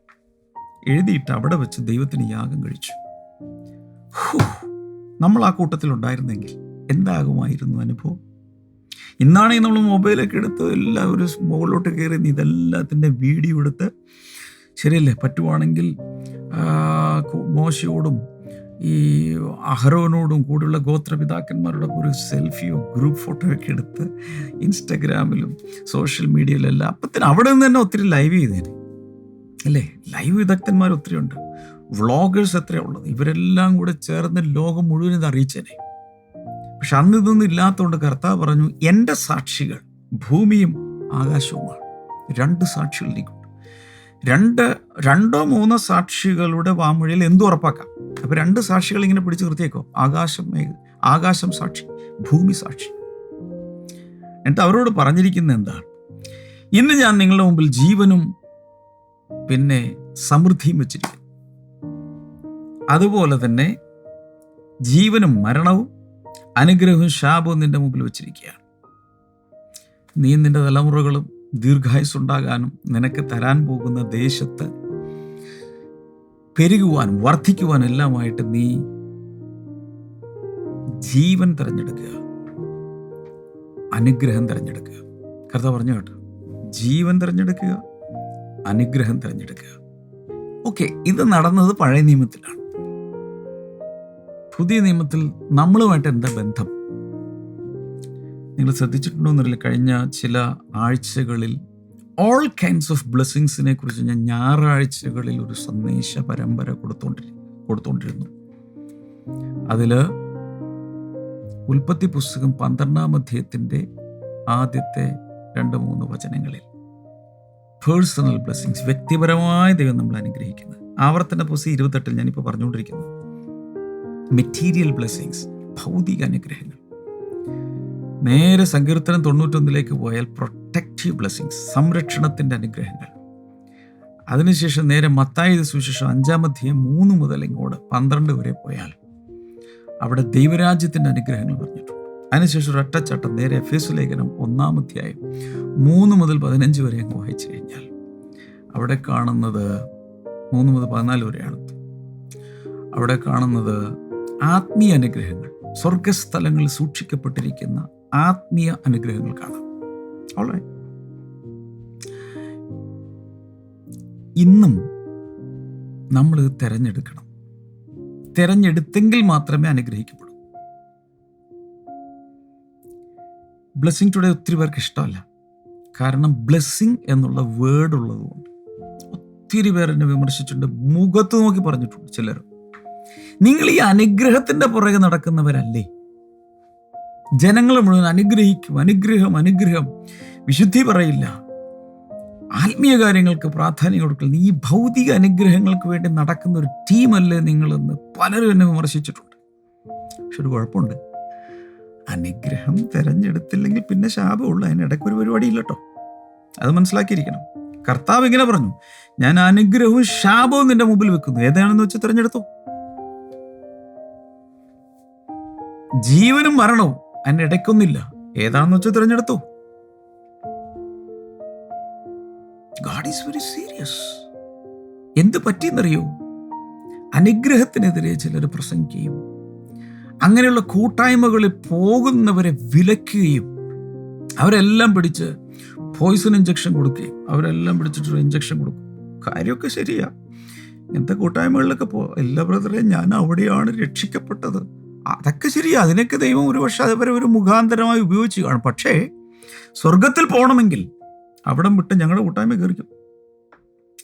എഴുതിയിട്ട് അവിടെ വെച്ച് ദൈവത്തിന് യാഗം കഴിച്ചു. നമ്മൾ ആ കൂട്ടത്തിൽ ഉണ്ടായിരുന്നെങ്കിൽ എന്താകുമായിരുന്നു അനുഭവം? ഇന്നാണെങ്കിൽ നമ്മൾ മൊബൈലൊക്കെ എടുത്ത് എല്ലാവരും മുകളിലോട്ട് കയറി ഇതെല്ലാത്തിന്റെ വീഡിയോ എടുത്ത് ശരിയല്ലേ? പറ്റുവാണെങ്കിൽ മോശയോടും ഈ അഹരോനോടും കൂടെയുള്ള ഗോത്രപിതാക്കന്മാരുടെ ഒരു സെൽഫിയോ ഗ്രൂപ്പ് ഫോട്ടോയൊക്കെ എടുത്ത് ഇൻസ്റ്റഗ്രാമിലും സോഷ്യൽ മീഡിയയിലെല്ലാം അപ്പത്തിന് അവിടെ നിന്ന് തന്നെ ഒത്തിരി ലൈവ് ചെയ്തേനെ. അല്ലേ? ലൈവ് വിദഗ്ധന്മാർ ഒത്തിരി ഉണ്ട്. വ്ളോഗേഴ്സ് എത്രയാണ് ഉള്ളത്? ഇവരെല്ലാം കൂടെ ചേർന്ന് ലോകം മുഴുവൻ ഇത് അറിയിച്ചേനെ. പക്ഷെ അന്ന് ഇതൊന്നും ഇല്ലാത്തതുകൊണ്ട് കർത്താവ് പറഞ്ഞു എന്റെ സാക്ഷികൾ ഭൂമിയും ആകാശവുമാണ്. രണ്ട് സാക്ഷികൾ രണ്ട് രണ്ടോ മൂന്നോ സാക്ഷികളുടെ വാമൊഴിയിൽ എന്തു ഉറപ്പാക്കാം? അപ്പൊ രണ്ട് സാക്ഷികൾ ഇങ്ങനെ പിടിച്ചു നിർത്തിയേക്കോ? ആകാശം ആകാശം സാക്ഷി ഭൂമി സാക്ഷി. എന്നിട്ട് അവരോട് പറഞ്ഞിരിക്കുന്നത് എന്താണ്? ഇന്ന് ഞാൻ നിങ്ങളുടെ മുമ്പിൽ ജീവനും പിന്നെ സമൃദ്ധിയും വെച്ചിരിക്കുന്നു. അതുപോലെ തന്നെ ജീവനും മരണവും അനുഗ്രഹവും ശാപവും നിന്റെ മുമ്പിൽ വെച്ചിരിക്കുകയാണ്. നീ നിന്റെ തലമുറകളും ദീർഘായുസുണ്ടാകാനും നിനക്ക് തരാൻ പോകുന്ന ദേശത്ത് പെരുകുവാനും വർദ്ധിക്കുവാനും എല്ലാമായിട്ട് നീ ജീവൻ തിരഞ്ഞെടുക്കുക. അനുഗ്രഹം തിരഞ്ഞെടുക്കുക. കർത്താവ് പറഞ്ഞു കേട്ടോ. ജീവൻ തിരഞ്ഞെടുക്കുക അനുഗ്രഹം തിരഞ്ഞെടുക്കുക. ഓക്കെ ഇത് നടന്നത് പഴയ നിയമത്തിലാണ്. പുതിയ നിയമത്തിൽ നമ്മളുമായിട്ട് എന്താ ബന്ധം? നിങ്ങൾ ശ്രദ്ധിച്ചിട്ടുണ്ടോന്നറിയില്ല. കഴിഞ്ഞ ചില ആഴ്ചകളിൽ ഓൾ കൈൻഡ്സ് ഓഫ് ബ്ലെസ്സിങ്സിനെ കുറിച്ച് ഞാൻ ഞായറാഴ്ചകളിൽ ഒരു സന്ദേശ പരമ്പര കൊടുത്തോണ്ടിരി കൊടുത്തോണ്ടിരുന്നു. അതിൽ ഉൽപ്പത്തി പുസ്തകം പന്ത്രണ്ടാം അധ്യായത്തിന്റെ ആദ്യത്തെ രണ്ട് മൂന്ന് വചനങ്ങളിൽ പേഴ്സണൽ ബ്ലെസ്സിങ്സ് വ്യക്തിപരമായ ദൈവം നമ്മൾ അനുഗ്രഹിക്കുന്നത് ആവർത്തന പുസ്തകം ഇരുപത്തെട്ടിൽ ഞാനിപ്പോൾ പറഞ്ഞുകൊണ്ടിരിക്കുന്നു. മെറ്റീരിയൽ ബ്ലെസ്സിങ്സ് ഭൗതിക അനുഗ്രഹങ്ങൾ. നേരെ സങ്കീർത്തനം തൊണ്ണൂറ്റൊന്നിലേക്ക് പോയാൽ പ്രൊട്ടക്റ്റീവ് ബ്ലെസ്സിങ്സ് സംരക്ഷണത്തിന്റെ അനുഗ്രഹങ്ങൾ. അതിനുശേഷം നേരെ മത്തായത് അഞ്ചാം അധ്യായം മൂന്ന് മുതൽ ഇങ്ങോട്ട് പന്ത്രണ്ട് വരെ പോയാൽ അവിടെ ദൈവരാജ്യത്തിന്റെ അനുഗ്രഹങ്ങൾ പറഞ്ഞിട്ടുണ്ട്. അതിനുശേഷം ഒരു ഒറ്റച്ചട്ടം നേരെ എഫേസ് ലേഖനം ഒന്നാം അധ്യായം മൂന്ന് മുതൽ പതിനഞ്ച് വരെ അങ്ങ് വായിച്ചു കഴിഞ്ഞാൽ അവിടെ കാണുന്നത് മൂന്ന് മുതൽ പതിനാല് വരെയാണ്. അവിടെ കാണുന്നത് ആത്മീയ അനുഗ്രഹങ്ങൾ സ്വർഗസ്ഥലങ്ങളിൽ സൂക്ഷിക്കപ്പെട്ടിരിക്കുന്ന ആത്മീയ അനുഗ്രഹങ്ങൾ കാണാം. Alright. ഇന്നും നമ്മൾ തിരഞ്ഞെടുക്കണം. തിരഞ്ഞെടുത്തെങ്കിൽ മാത്രമേ അനുഗ്രഹിക്കപ്പെടൂ. ബ്ലെസ്സിങ് ടുഡേ ഒത്തിരി പേർക്ക് ഇഷ്ടമല്ല. കാരണം ബ്ലെസ്സിങ് എന്നുള്ള വേർഡ് ഉള്ളതുകൊണ്ട് ഒത്തിരി പേർ എന്നെ വിമർശിച്ചിട്ടുണ്ട്. മുഖത്ത് നോക്കി പറഞ്ഞിട്ടുണ്ട് ചിലർ. നിങ്ങൾ ഈ അനുഗ്രഹത്തിന്റെ പുറകെ നടക്കുന്നവരല്ലേ? ജനങ്ങൾ മുഴുവൻ അനുഗ്രഹിക്കും അനുഗ്രഹം അനുഗ്രഹം. വിശുദ്ധി പറയില്ല. ആത്മീയ കാര്യങ്ങൾക്ക് പ്രാധാന്യം കൊടുക്കൽ. ഈ ഭൗതിക അനുഗ്രഹങ്ങൾക്ക് വേണ്ടി നടക്കുന്ന ഒരു ടീമല്ലേ നിങ്ങളെന്ന് പലരും എന്നെ വിമർശിച്ചിട്ടുണ്ട്. പക്ഷെ ഒരു കുഴപ്പമുണ്ട്. അനുഗ്രഹം തിരഞ്ഞെടുത്തില്ലെങ്കിൽ പിന്നെ ശാപമുള്ളൂ. അതിനിടയ്ക്ക് ഒരു പരിപാടിയില്ല കേട്ടോ അത് മനസ്സിലാക്കിയിരിക്കണം. കർത്താവ് ഇങ്ങനെ പറഞ്ഞു. ഞാൻ അനുഗ്രഹവും ശാപവും നിന്റെ മുമ്പിൽ വെക്കുന്നു. ഏതാണെന്ന് വെച്ച് തിരഞ്ഞെടുത്തു? ജീവനും മരണവും. അതിന് ഇടയ്ക്കൊന്നില്ല ഏതാണെന്ന് വെച്ച് തിരഞ്ഞെടുത്തു. ഗാഡ് ഈസ് വെരി സീരിയസ് എന്ത് പറ്റിയെന്നറിയോ? അനുഗ്രഹത്തിനെതിരെ ചിലർ പ്രസംഗിക്കുകയും അങ്ങനെയുള്ള കൂട്ടായ്മകളിൽ പോകുന്നവരെ വിലക്കുകയും അവരെല്ലാം പിടിച്ച് പോയിസൺ ഇഞ്ചക്ഷൻ കൊടുക്കുകയും അവരെല്ലാം പിടിച്ചിട്ടൊരു ഇഞ്ചക്ഷൻ കൊടുക്കും. കാര്യമൊക്കെ ശരിയാ. ഇങ്ങനത്തെ കൂട്ടായ്മകളിലൊക്കെ പോ എല്ലാ ബ്രദറെ ഞാൻ അവിടെയാണ് രക്ഷിക്കപ്പെട്ടത്. അതൊക്കെ ശരി അതിനൊക്കെ ദൈവം ഒരു പക്ഷെ അതുവരെ ഒരു മുഖാന്തരമായി ഉപയോഗിച്ചു കാണും. പക്ഷേ സ്വർഗത്തിൽ പോകണമെങ്കിൽ അവിടം വിട്ട് ഞങ്ങളുടെ കൂട്ടായ്മ കയറിക്കും.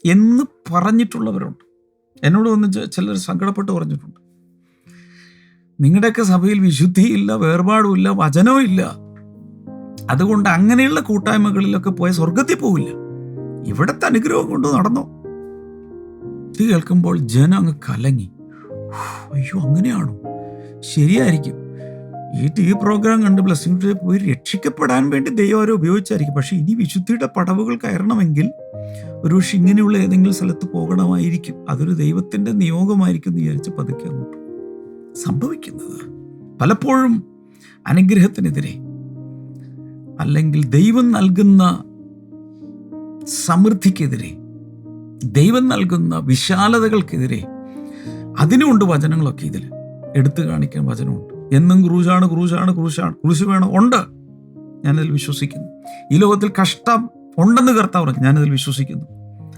എന്ന് പറഞ്ഞിട്ടുള്ളവരുണ്ട്. എന്നോട് വന്ന് ചിലർ സങ്കടപ്പെട്ട് പറഞ്ഞിട്ടുണ്ട്. നിങ്ങളുടെയൊക്കെ സഭയിൽ വിശുദ്ധിയില്ല വേർപാടുമില്ല വചനവും ഇല്ല അതുകൊണ്ട് അങ്ങനെയുള്ള കൂട്ടായ്മകളിലൊക്കെ പോയ സ്വർഗത്തിൽ പോവില്ല. ഇവിടുത്തെ അനുഗ്രഹം കൊണ്ട് നടന്നോ? ഇത് കേൾക്കുമ്പോൾ ജനം അങ്ങ് കലങ്ങി. അയ്യോ അങ്ങനെയാണോ? ശരിയായിരിക്കും. ഈ ടി വി പ്രോഗ്രാം കണ്ട് ബ്ലസ്സിംഗ് പോയി രക്ഷിക്കപ്പെടാൻ വേണ്ടി ദൈവം അവരെ ഉപയോഗിച്ചായിരിക്കും. പക്ഷെ ഇനി വിശുദ്ധിയുടെ പടവുകൾ കയറണമെങ്കിൽ ഒരു ഇങ്ങനെയുള്ള ഏതെങ്കിലും സ്ഥലത്ത് പോകണമായിരിക്കും. അതൊരു ദൈവത്തിന്റെ നിയോഗമായിരിക്കും എന്ന് വിചാരിച്ച് പതുക്കെ അങ്ങോട്ട് സംഭവിക്കുന്നത്. പലപ്പോഴും അനുഗ്രഹത്തിനെതിരെ അല്ലെങ്കിൽ ദൈവം നൽകുന്ന സമൃദ്ധിക്കെതിരെ ദൈവം നൽകുന്ന വിശാലതകൾക്കെതിരെ അതിനുമുണ്ട് വചനങ്ങളൊക്കെ ഇതിൽ. എടുത്തു കാണിക്കാൻ വചനമുണ്ട്. എന്നും ക്രൂശാണ് ക്രൂശാണ് ക്രൂശാണ്. ക്രൂശ് വേണം ഉണ്ട്. ഞാനതിൽ വിശ്വസിക്കുന്നു. ഈ ലോകത്തിൽ കഷ്ടം ഉണ്ടെന്ന് കർത്താവ് പറഞ്ഞു. ഞാനതിൽ വിശ്വസിക്കുന്നു.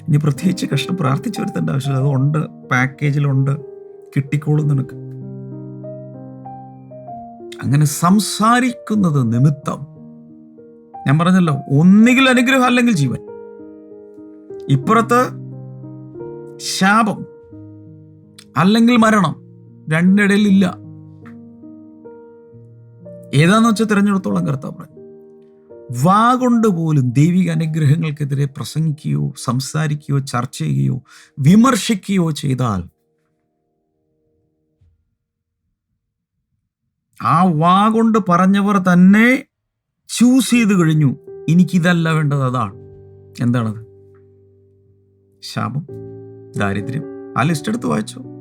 ഇനി പ്രത്യേകിച്ച് കഷ്ടം പ്രാർത്ഥിച്ചു വരുത്തേണ്ട ആവശ്യമില്ല. ഉണ്ട് പാക്കേജിലുണ്ട് കിട്ടിക്കോളും നിനക്ക്. അങ്ങനെ സംസാരിക്കുന്നത് നിമിത്തം ഞാൻ പറഞ്ഞല്ലോ ഒന്നുകിൽ അനുഗ്രഹം അല്ലെങ്കിൽ ജീവൻ. ഇപ്പുറത്ത് ശാപം അല്ലെങ്കിൽ മരണം. രണ്ടിടയിൽ ഇല്ല ഏതാന്ന് വെച്ചാൽ തിരഞ്ഞെടുത്തോളം കർത്താവ് വാ കൊണ്ട് പോലും ദൈവിക അനുഗ്രഹങ്ങൾക്കെതിരെ പ്രസംഗിക്കുകയോ സംസാരിക്കുകയോ ചർച്ച ചെയ്യുകയോ വിമർശിക്കുകയോ ചെയ്താൽ ആ വാ കൊണ്ട് പറഞ്ഞവർ തന്നെ ചൂസ് ചെയ്ത് കഴിഞ്ഞു. എനിക്കിതല്ല വേണ്ടത് അതാണ്. എന്താണത്? ശാപം? ദാരിദ്ര്യം? ആ ലിസ്റ്റ് എടുത്ത് വായിച്ചോ.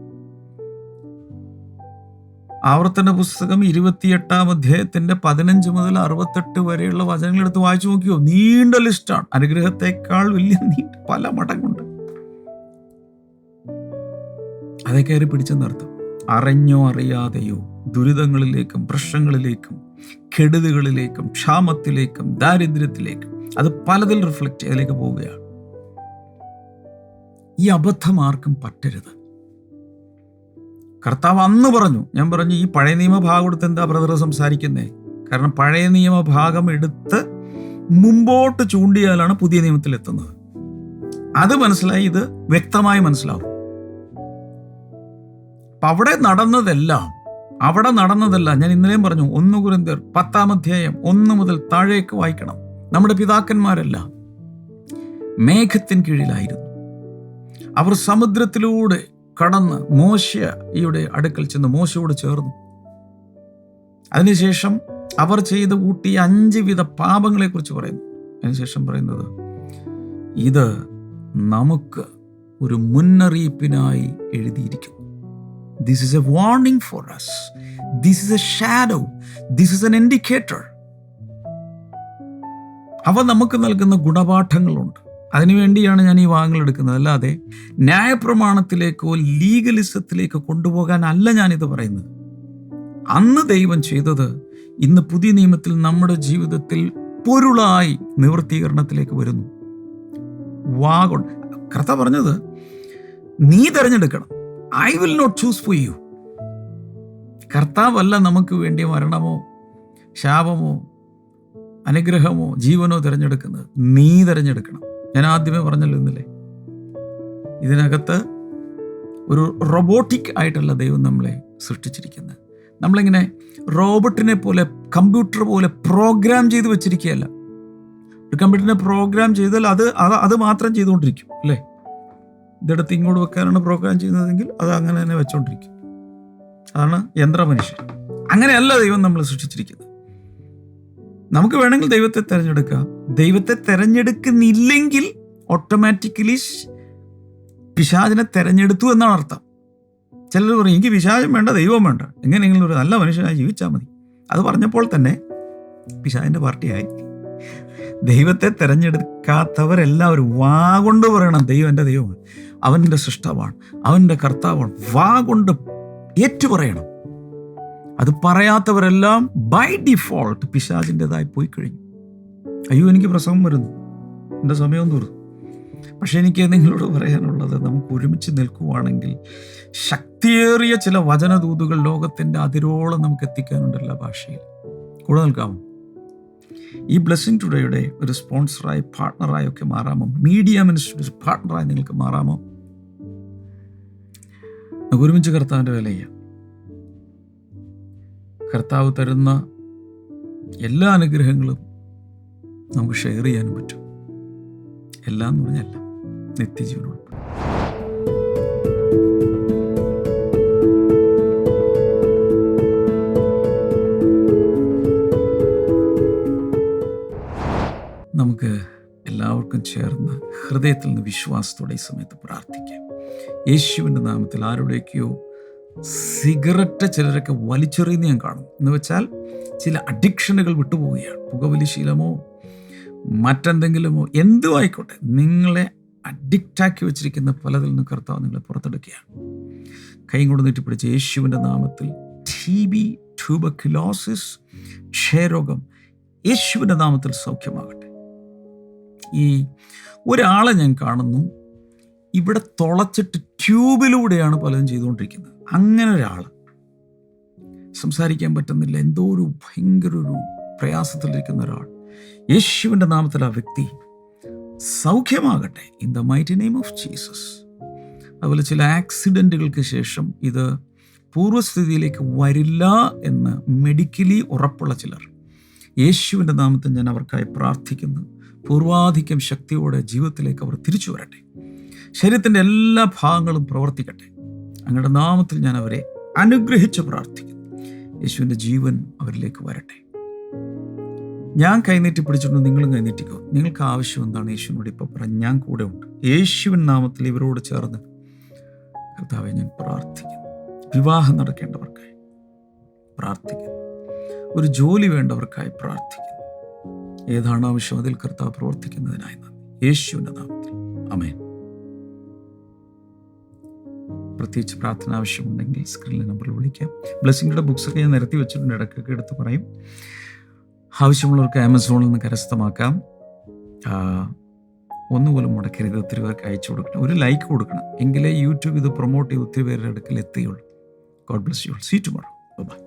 ആവർത്തന പുസ്തകം ഇരുപത്തിയെട്ടാം അധ്യായത്തിന്റെ പതിനഞ്ച് മുതൽ അറുപത്തെട്ട് വരെയുള്ള വചനങ്ങൾ എടുത്ത് വായിച്ചു നോക്കിയോ? നീണ്ട ലിസ്റ്റാണ് അനുഗ്രഹത്തെക്കാൾ വലിയ നീണ്ട പല മടങ്ങുണ്ട് അതേ കയറി പിടിച്ചെന്നർത്ഥം അറിഞ്ഞോ അറിയാതെയോ ദുരിതങ്ങളിലേക്കും പ്രശ്നങ്ങളിലേക്കും കെടുതികളിലേക്കും ക്ഷാമത്തിലേക്കും ദാരിദ്ര്യത്തിലേക്കും അത് പലതിൽ റിഫ്ലക്റ്റ് ചെയ്തിലേക്ക് പോവുകയാണ്. ഈ അബദ്ധം ആർക്കും പറ്റരുത്. കർത്താവ് അന്ന് പറഞ്ഞു ഞാൻ പറഞ്ഞു ഈ പഴയ നിയമഭാഗം എടുത്ത് എന്താ ബ്രദർ സംസാരിക്കുന്നേ? കാരണം പഴയ നിയമഭാഗം എടുത്ത് മുമ്പോട്ട് ചൂണ്ടിയാലാണ് പുതിയ നിയമത്തിൽ എത്തുന്നത്. അത് മനസ്സിലായി ഇത് വ്യക്തമായി മനസ്സിലാവും. അപ്പൊ അവിടെ നടന്നതെല്ലാം അവിടെ നടന്നതെല്ലാം ഞാൻ ഇന്നലെയും പറഞ്ഞു ഒന്ന് കുരുന്തർ പത്താം അധ്യായം ഒന്ന് മുതൽ താഴേക്ക് വായിക്കണം. നമ്മുടെ പിതാക്കന്മാരെല്ലാം മേഘത്തിൻ കീഴിലായിരുന്നു. അവർ സമുദ്രത്തിലൂടെ കടന്ന് മോശയുടെ അടുക്കൽ ചെന്ന് മോശയോട് ചേർന്നു. അതിനുശേഷം അവർ ചെയ്ത് കൂട്ടിയ അഞ്ച് വിധ പാപങ്ങളെ കുറിച്ച് പറയുന്നു. അതിനുശേഷം പറയുന്നത് ഇത് നമുക്ക് ഒരു മുന്നറിയിപ്പിനായി എഴുതിയിരിക്കുന്നു. This is a warning for us this is a shadow this is an indicator അവ നമുക്ക് നൽകുന്ന ഗുണപാഠങ്ങളുണ്ട്. അതിനുവേണ്ടിയാണ് ഞാൻ ഈ വാങ്ങൽ എടുക്കുന്നത്. അല്ലാതെ ന്യായപ്രമാണത്തിലേക്കോ ലീഗലിസത്തിലേക്കോ കൊണ്ടുപോകാൻ അല്ല ഞാനിത് പറയുന്നത്. അന്ന് ദൈവം ചെയ്തത് ഇന്ന് പുതിയ നിയമത്തിൽ നമ്മുടെ ജീവിതത്തിൽ പൊരുളായി നിവൃത്തീകരണത്തിലേക്ക് വരുന്നു. വാ കൊണ്ട് കർത്ത പറഞ്ഞത് നീ തിരഞ്ഞെടുക്കണം. I will not choose for you കർത്താവല്ല നമുക്ക് വേണ്ടി മരണമോ ശാപമോ അനുഗ്രഹമോ ജീവനോ തിരഞ്ഞെടുക്കുന്നത്. നീ തിരഞ്ഞെടുക്കണം. ഞാൻ ആദ്യമേ പറഞ്ഞല്ലോ ഇന്നലെ ഇതിനകത്ത് ഒരു റോബോട്ടിക് ആയിട്ടുള്ള ദൈവം നമ്മളെ സൃഷ്ടിച്ചിരിക്കുന്നത് നമ്മളിങ്ങനെ റോബോട്ടിനെ പോലെ കമ്പ്യൂട്ടർ പോലെ പ്രോഗ്രാം ചെയ്ത് വെച്ചിരിക്കുകയല്ല. ഒരു കമ്പ്യൂട്ടറിനെ പ്രോഗ്രാം ചെയ്താൽ അത് അത് അത് മാത്രം ചെയ്തുകൊണ്ടിരിക്കും അല്ലേ? ഇതെടുത്ത് ഇങ്ങോട്ട് വെക്കാനാണ് പ്രോഗ്രാം ചെയ്യുന്നതെങ്കിൽ അത് അങ്ങനെ തന്നെ വെച്ചുകൊണ്ടിരിക്കും അതാണ് യന്ത്രമനുഷ്യൻ. അങ്ങനെയല്ല ദൈവം നമ്മൾ സൃഷ്ടിച്ചിരിക്കുന്നത്. നമുക്ക് വേണമെങ്കിൽ ദൈവത്തെ തിരഞ്ഞെടുക്കാം. ദൈവത്തെ തിരഞ്ഞെടുക്കുന്നില്ലെങ്കിൽ ഓട്ടോമാറ്റിക്കലി പിശാചിനെ തിരഞ്ഞെടുത്തു എന്നാണ് അർത്ഥം. ചിലർ പറയും എനിക്ക് പിശാചം വേണ്ട ദൈവം വേണ്ട. എങ്ങനെയെങ്കിലും ഒരു നല്ല മനുഷ്യനായി ജീവിച്ചാൽ മതി. അത് പറഞ്ഞപ്പോൾ തന്നെ പിശാചിന്റെ പാർട്ടിയായി. ദൈവത്തെ തിരഞ്ഞെടുക്കാത്തവരെല്ലാവരും വാ കൊണ്ട് പറയണം ദൈവം എന്റെ ദൈവമാണ്. അവന്റെ സൃഷ്ടമാണ് അവന്റെ കർത്താവാണ്. വാ കൊണ്ട് ഏറ്റുപറയണം അത് പറയാത്തവരെല്ലാം ബൈ ഡിഫോൾട്ട് പിശാചിന്റെതായി പോയി കഴിഞ്ഞു അയ്യോ എനിക്ക് പ്രസവം വരുന്നു. എന്റെ സമയം തീർന്നു. പക്ഷെ എനിക്ക് നിങ്ങളോട് പറയാനുള്ളത് നമുക്ക് ഒരുമിച്ച് നിൽക്കുവാണെങ്കിൽ ശക്തിയേറിയ ചില വചനദൂതുകൾ ലോകത്തിന്റെ അതിരോളം നമുക്ക് എത്തിക്കാനുണ്ടല്ല ഭാഷയിൽ. കൂടെ നിൽക്കാമോ ഈ ബ്ലെസ്സിങ് ടുഡേയുടെ ഒരു സ്പോൺസറായി പാർട്ട്ണറായി ഒക്കെ മാറാമോ? മീഡിയ മിനിസ്റ്റർ പാർട്ട്ണറായി നിങ്ങൾക്ക് മാറാമോ? നമുക്ക് ഒരുമിച്ച് കർത്താവിന്റെ വില ചെയ്യാം കർത്താവ് തരുന്ന എല്ലാ അനുഗ്രഹങ്ങളും നമുക്ക് ഷെയർ ചെയ്യാനും പറ്റും. എല്ലാം എന്ന് പറഞ്ഞല്ല നിത്യജീവനം നമുക്ക് എല്ലാവർക്കും ചേർന്ന് ഹൃദയത്തിൽ നിന്ന് വിശ്വാസത്തോടെ ഈ സമയത്ത് പ്രാർത്ഥിക്കാം. യേശുവിന്റെ നാമത്തിൽ ആരുടെയൊക്കെയോ സിഗരറ്റ് ചിലരൊക്കെ വലിച്ചെറിയുന്ന ഞാൻ കാണും. എന്ന് വെച്ചാൽ ചില അഡിക്ഷനുകൾ വിട്ടുപോവുകയാണ്. പുകവലി ശീലമോ മറ്റെന്തെങ്കിലുമോ എന്തു ആയിക്കോട്ടെ നിങ്ങളെ അഡിക്റ്റാക്കി വെച്ചിരിക്കുന്ന പലതിൽ നിന്ന് കർത്താവ് നിങ്ങളെ പുറത്തെടുക്കുകയാണ്. കൈ കൊണ്ട് നീട്ടിപ്പിടിച്ച യേശുവിന്റെ നാമത്തിൽ ടി ബി ട്യൂബക്കിലോസിസ് ക്ഷയരോഗം യേശുവിന്റെ നാമത്തിൽ സൗഖ്യമാകട്ടെ. ഈ ഒരാളെ ഞാൻ കാണുന്നു ഇവിടെ തുളച്ചിട്ട് ട്യൂബിലൂടെയാണ് പലതും ചെയ്തുകൊണ്ടിരിക്കുന്നത്. അങ്ങനെ ഒരാൾ സംസാരിക്കാൻ പറ്റുന്നില്ല. എന്തോ ഒരു ഭയങ്കര ഒരു പ്രയാസത്തിലിരിക്കുന്ന ഒരാൾ. യേശുവിന്റെ നാമത്തിൽ ആ വ്യക്തി സൗഖ്യമാകട്ടെ. In the mighty name of Jesus അതുപോലെ ചില ആക്സിഡന്റുകൾക്ക് ശേഷം ഇത് പൂർവസ്ഥിതിയിലേക്ക് വരില്ല എന്ന് മെഡിക്കലി ഉറപ്പുള്ള ചിലർ. യേശുവിന്റെ നാമത്തിൽ ഞാൻ അവർക്കായി പ്രാർത്ഥിക്കുന്നു. പൂർവാധിക്യം ശക്തിയോടെ ജീവിതത്തിലേക്ക് അവർ തിരിച്ചു വരട്ടെ. ശരീരത്തിന്റെ എല്ലാ ഭാഗങ്ങളും പ്രവർത്തിക്കട്ടെ. അങ്ങയുടെ നാമത്തിൽ ഞാൻ അവരെ അനുഗ്രഹിച്ച് പ്രാർത്ഥിക്കുന്നു. യേശുവിന്റെ ജീവൻ അവരിലേക്ക് വരട്ടെ. ഞാൻ കൈനീട്ടി പിടിച്ചിട്ടുണ്ട് നിങ്ങളും കൈനീട്ടിക്കോ. നിങ്ങൾക്ക് ആവശ്യം എന്താണ്? യേശുവിനോട് ഇപ്പോൾ പറഞ്ഞ് ഞാൻ കൂടെ ഉണ്ട്. യേശുവിൻ നാമത്തിൽ ഇവരോട് ചേർന്ന് കർത്താവെ ഞാൻ പ്രാർത്ഥിക്കുന്നു. വിവാഹം നടക്കേണ്ടവർക്കായി പ്രാർത്ഥിക്കുന്നു. ഒരു ജോലി വേണ്ടവർക്കായി പ്രാർത്ഥിക്കുന്നു. ഏതാണ് ആവശ്യം? അതിൽ കർത്താവ് പ്രവർത്തിക്കുന്നതിനായി നന്ദി. യേശുവിന്റെ നാമത്തിൽ. അമേൻ പ്രത്യേകിച്ച് പ്രാർത്ഥന ആവശ്യമുണ്ടെങ്കിൽ സ്ക്രീനിൽ നമ്പറിൽ വിളിക്കാം. ബ്ലെസ്സിങ്ങളുടെ ബുക്സൊക്കെ ഞാൻ നിരത്തി വെച്ചിട്ടുണ്ട്. ഇടയ്ക്കൊക്കെ എടുത്ത് പറയും. ആവശ്യമുള്ളവർക്ക് ആമസോണിൽ നിന്ന് കരസ്ഥമാക്കാം. ഒന്നുപോലും മുടക്കരുത്. ഒത്തിരി പേർക്ക് അയച്ചു കൊടുക്കണം. ഒരു ലൈക്ക് കൊടുക്കണം. എങ്കിലേ യൂട്യൂബ് ഇത് പ്രൊമോട്ട് ചെയ്ത് ഒത്തിരി പേരുടെ അടുക്കൽ എത്തുകയുള്ളൂ. God bless you see tomorrow. Bye.